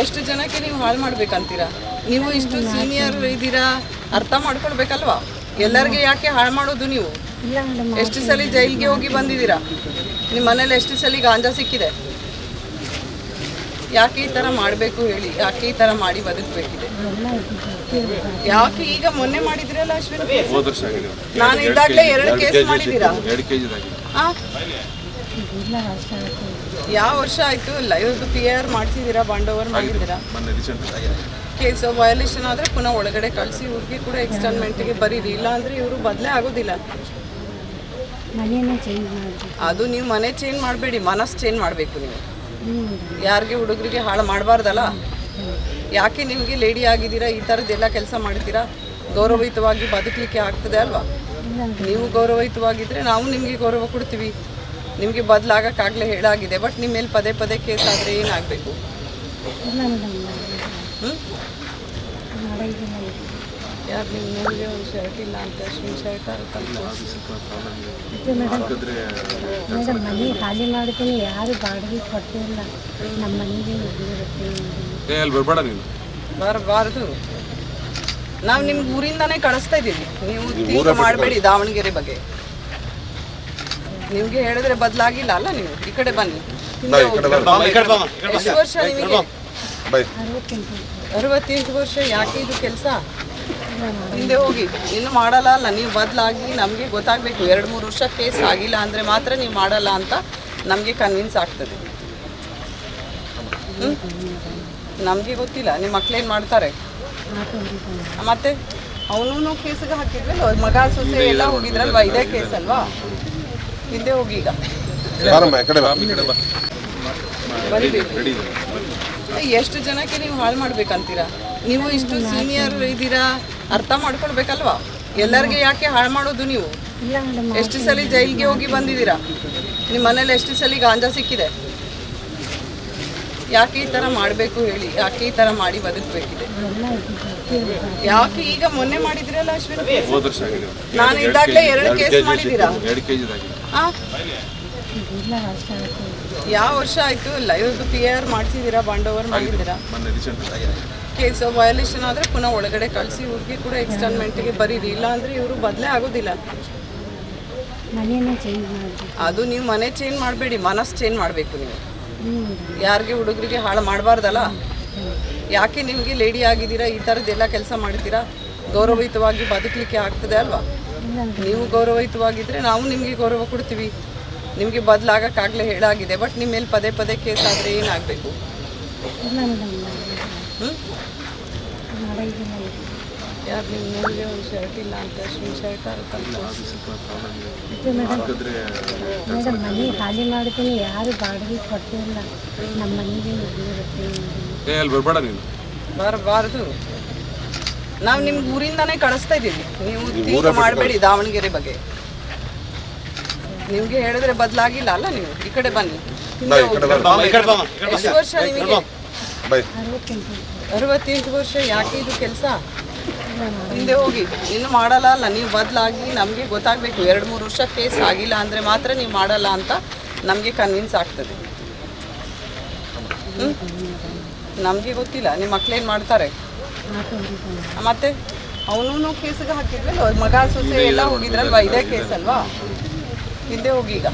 ಎಷ್ಟು ಜನಕ್ಕೆ ನೀವು ಹಾಳು ಮಾಡ್ಬೇಕಂತೀರಾ? ನೀವು ಇಷ್ಟು ಸೀನಿಯರ್ ಇದ್ದೀರಾ ಅರ್ಥ ಮಾಡ್ಕೊಳ್ಬೇಕಲ್ವಾ? ಎಲ್ಲರಿಗೆ ಯಾಕೆ ಹಾಳು ಮಾಡೋದು ನೀವು? ಇಲ್ಲ ಮೇಡಮ್ ಎಷ್ಟು ಸಲ ಜೈಲ್ಗೆ ಹೋಗಿ ಬಂದಿದ್ದೀರಾ? ನಿಮ್ಮ ಮನೇಲಿ ಎಷ್ಟು ಸಲ ಗಾಂಜಾ ಸಿಕ್ಕಿದೆ? ಯಾಕೆ ಈ ಥರ ಮಾಡಬೇಕು ಹೇಳಿ ಯಾಕೆ ಈ ಥರ ಮಾಡಿ ಬದುಕಬೇಕಿದೆ? ಯಾಕೆ ಈಗ ಮೊನ್ನೆ ಮಾಡಿದ್ರಲ್ಲ ಅಶ್ವಿನ್? ನಾನು ಇದ್ದಾಗಲೇ ಎರಡು ಕೇಸ್ ಮಾಡಿದ್ದೀರಾ? ಯಾವ ವರ್ಷ ಆಯಿತು? ಇವ್ರದ್ದು ಪಿ ಆರ್ ಮಾಡಿಸಿದ್ದೀರಾ ಬಾಂಡ್ ಓವರ್ ಮಾಡಿದ್ದೀರಾ? ಕೇಸ್ ವಯಲೇಷನ್ ಆದರೆ ಪುನಃ ಒಳಗಡೆ ಕಳಿಸಿ ಇವ್ರಿಗೆ ಕೂಡ ಎಕ್ಸ್ಟರ್ಮೆಂಟ್ಗೆ ಬರೀರಿ. ಇಲ್ಲ ಅಂದರೆ ಇವರು ಬದಲೇ ಆಗೋದಿಲ್ಲ. ಮನೇನೇ ಚೇಂಜ್ ಮಾಡಿದ್ವಿ ಅದು ನೀವು ಮನೆ ಚೇಂಜ್ ಮಾಡಬೇಡಿ ಮನಸ್ಸು ಚೇಂಜ್ ಮಾಡಬೇಕು ನೀವು. ಯಾರಿಗೆ ಹುಡುಗರಿಗೆ ಹಾಳು ಮಾಡಬಾರ್ದಲ್ಲ? ಯಾಕೆ ನಿಮಗೆ ಲೇಡಿ ಆಗಿದ್ದೀರಾ? ಈ ಥರದ್ದೆಲ್ಲ ಕೆಲಸ ಮಾಡ್ತೀರಾ? ಗೌರವಯುತವಾಗಿ ಬದುಕಲಿಕ್ಕೆ ಆಗ್ತದೆ ಅಲ್ವಾ? ನೀವು ಗೌರವಯುತವಾಗಿದ್ದರೆ ನಾವು ನಿಮಗೆ ಗೌರವ ಕೊಡ್ತೀವಿ. ನಿಮಗೆ ಬದಲಾಗಕ್ಕಾಗಲೇ ಹೇಳಾಗಿದೆ ಬಟ್ ನಿಮ್ಮ ಮೇಲೆ ಪದೇ ಪದೇ ಕೇಸ್ ಆದರೆ ಏನಾಗಬೇಕು? ಯಾರು ನಿಮ್ಮ ನೋಡಿದ್ರೆ ಒಂದು ಶರ್ಟ್ ಇಲ್ಲ ಅಂತ ಅಶ್ವಿನ್ ಶರ್ಟ್ ಮೇಡಮ್ ಮನೆ ಖಾಲಿ ಮಾಡ್ತೀನಿ ಯಾರು ಬಾಡಿಗೆ ಕೊಡ್ತಿಲ್ಲ ನಮ್ಮ ಮನೆಗೆ ಬರಬೇಡ ನೀನು. ಬರಬಾರ್ದು. ನಾವು ನಿಮ್ಗೆ ಊರಿಂದಾನೇ ಕಳಿಸ್ತಾ ಇದ್ದೀವಿ ನೀವು ಮಾಡಬೇಡಿ ದಾವಣಗೆರೆ ಬಗ್ಗೆ. ನಿಮ್ಗೆ ಹೇಳಿದ್ರೆ ಬದಲಾಗಿಲ್ಲ ಅಲ್ಲ ನೀವು? ಈ ಕಡೆ ಬನ್ನಿ. ಹಿಂದೆ ಹೋಗಿ. ಎಷ್ಟು ವರ್ಷ ನಿಮಗೆ? ಅರವತ್ತೆಂಟು ಅರವತ್ತೆಂಟು ವರ್ಷ ಯಾಕೆ ಇದು ಕೆಲಸ? ಹಿಂದೆ ಹೋಗಿ. ಇನ್ನು ಮಾಡಲ್ಲ ಅಲ್ಲ. ನೀವು ಬದಲಾಗಿ ನಮಗೆ ಗೊತ್ತಾಗಬೇಕು. ಎರಡು ಮೂರು ವರ್ಷ ಕೇಸ್ ಆಗಿಲ್ಲ ಅಂದರೆ ಮಾತ್ರ ನೀವು ಮಾಡಲ್ಲ ಅಂತ ನಮಗೆ ಕನ್ವಿನ್ಸ್ ಆಗ್ತದೆ. ನಮಗೆ ಗೊತ್ತಿಲ್ಲ. ನಿಮ್ಮ ಮಕ್ಳೇನು ಮಾಡ್ತಾರೆ? ಮತ್ತೆ? ಅವನು ಕೇಸಿಗೆ ಹಾಕಿದ್ವಲ್ಲ ಅವ್ರ ಮಗ ಸೊಸೆ ಎಲ್ಲ ಹೋಗಿದ್ರಲ್ವಾ? ಇದೇ ಕೇಸ್ ಅಲ್ವಾ? ಹಿಂದೆ ಹೋಗಿ ಈಗ. ಎಷ್ಟು ಜನಕ್ಕೆ ನೀವು ಹಾಳು ಮಾಡ್ಬೇಕಂತೀರಾ? ನೀವು ಇಷ್ಟು ಸೀನಿಯರ್ ಇದ್ದೀರಾ? ಅರ್ಥ ಮಾಡ್ಕೊಳ್ಬೇಕಲ್ವಾ? ಎಲ್ಲರಿಗೆ ಯಾಕೆ ಹಾಳು ಮಾಡೋದು ನೀವು? ಇಲ್ಲ ಮೇಡಮ್ ಎಷ್ಟು ಸಲ ಜೈಲಿಗೆ ಹೋಗಿ ಬಂದಿದ್ದೀರಾ? ನಿಮ್ಮ ಮನೇಲಿ ಎಷ್ಟು ಸಲ ಗಾಂಜಾ ಸಿಕ್ಕಿದೆ? ಯಾಕೆ ಈ ಥರ ಮಾಡಬೇಕು ಹೇಳಿ? ಯಾಕೆ ಈ ಥರ ಮಾಡಿ ಬದುಕಬೇಕಿದೆ? ಯಾಕೆ ಈಗ ಮೊನ್ನೆ ಮಾಡಿದಿರಲ್ಲ ಅಶ್ವಿನ್? ನಾನು ಇದ್ದಾಗಲೇ ಎರಡು ಕೇಸ್ ಮಾಡಿದ್ದೀರಾ? ಯಾವ ವರ್ಷ ಆಯಿತು? ಇಲ್ಲ ಇವ್ರದ್ದು ಪಿ ಆರ್ ಮಾಡಿಸಿದ್ದೀರಾ ಬಾಂಡ್ ಓವರ್ ಮಾಡಿದ್ದೀರಾ? ಕೇಸ್ ವಯೋಲೇಷನ್ ಆದರೆ ಪುನಃ ಒಳಗಡೆ ಕಳಿಸಿ ಇವ್ರಿಗೆ ಕೂಡ ಎಕ್ಸ್ಟರ್ಮೆಂಟ್ಗೆ ಬರೀರಿ. ಇಲ್ಲ ಅಂದರೆ ಇವರು ಬದಲೇ ಆಗೋದಿಲ್ಲ. ಮನೇನೇ ಚೇಂಜ್ ಮಾಡಿದ್ವಿ ಅದು ನೀವು ಮನೆ ಚೇಂಜ್ ಮಾಡಬೇಡಿ ಮನಸ್ಸು ಚೇಂಜ್ ಮಾಡಬೇಕು ನೀವು. ಯಾರಿಗೆ ಹುಡುಗರಿಗೆ ಹಾಳು ಮಾಡಬಾರ್ದಲ್ಲ? ಯಾಕೆ ನಿಮಗೆ ಲೇಡಿ ಆಗಿದ್ದೀರಾ? ಈ ಥರದ್ದೆಲ್ಲ ಕೆಲಸ ಮಾಡ್ತೀರಾ? ಗೌರವಯುತವಾಗಿ ಬದುಕಲಿಕ್ಕೆ ಆಗ್ತದೆ ಅಲ್ವಾ? ನೀವು ಗೌರವಯುತವಾಗಿದ್ದರೆ ನಾವು ನಿಮಗೆ ಗೌರವ ಕೊಡ್ತೀವಿ. ನಿಮಗೆ ಬದಲಾಗಕ್ಕಾಗಲೇ ಹೇಳಾಗಿದೆ. ಬಟ್ ನಿಮ್ಮ ಮೇಲೆ ಪದೇ ಪದೇ ಕೇಸ್ ಆದರೆ ಏನಾಗಬೇಕು? ಯಾರು ನಿಮ್ಮ ನೋಡಿದ್ರೆ ಒಂದು ಶರ್ಟ್ ಇಲ್ಲ ಅಂತ ಅಶ್ವಿನ್ ಶರ್ಟ್ ಮೇಡಮ್ ಮನೆ ಖಾಲಿ ಮಾಡ್ತೀನಿ ಯಾರು ಬಾಡಿಗೆ ಕೊಡ್ತಿಲ್ಲ ನಮ್ಮ ಮನೆಗೆ ಬರಬೇಡ ನೀನು. ಬರಬಾರ್ದು ನಾವು ನಿಮ್ಗೆ ಊರಿಂದಾನೇ ಕಳಿಸ್ತಾ ಇದ್ದೀವಿ ನೀವು ತೀರ್ಪ ಮಾಡಬೇಡಿ ದಾವಣಗೆರೆ ಬಗ್ಗೆ. ನಿಮ್ಗೆ ಹೇಳಿದ್ರೆ ಬದಲಾಗಿಲ್ಲ ಅಲ್ಲ ನೀವು? ಈ ಕಡೆ ಬನ್ನಿ. ಹಿಂದೆ ಹೋಗಿ. ಎಷ್ಟು ವರ್ಷ ನಿಮಗೆ ಅರವತ್ತೆಂಟು ವರ್ಷ ಯಾಕೆ ಇದು ಕೆಲಸ? ಹಿಂದೆ ಹೋಗಿ. ಇನ್ನು ಮಾಡಲ್ಲ ಅಲ್ಲ. ನೀವು ಬದಲಾಗಿ ನಮಗೆ ಗೊತ್ತಾಗಬೇಕು. ಎರಡು ಮೂರು ವರ್ಷ ಕೇಸ್ ಆಗಿಲ್ಲ ಅಂದರೆ ಮಾತ್ರ ನೀವು ಮಾಡಲ್ಲ ಅಂತ ನಮಗೆ ಕನ್ವಿನ್ಸ್ ಆಗ್ತದೆ. ನಮಗೆ ಗೊತ್ತಿಲ್ಲ ನಿಮ್ಮ ಮಕ್ಳೇನು ಮಾಡ್ತಾರೆ? ಮತ್ತೆ? ಅವನು ಕೇಸಿಗೆ ಹಾಕಿದ್ರೆ ಅವ್ರ ಮಗ ಸೊಸೆ ಎಲ್ಲ ಹೋಗಿದ್ರಲ್ವಾ? ಇದೇ ಕೇಸ್ ಅಲ್ವಾ ಹಿಂದೆ ಹೋಗಿ ಈಗ.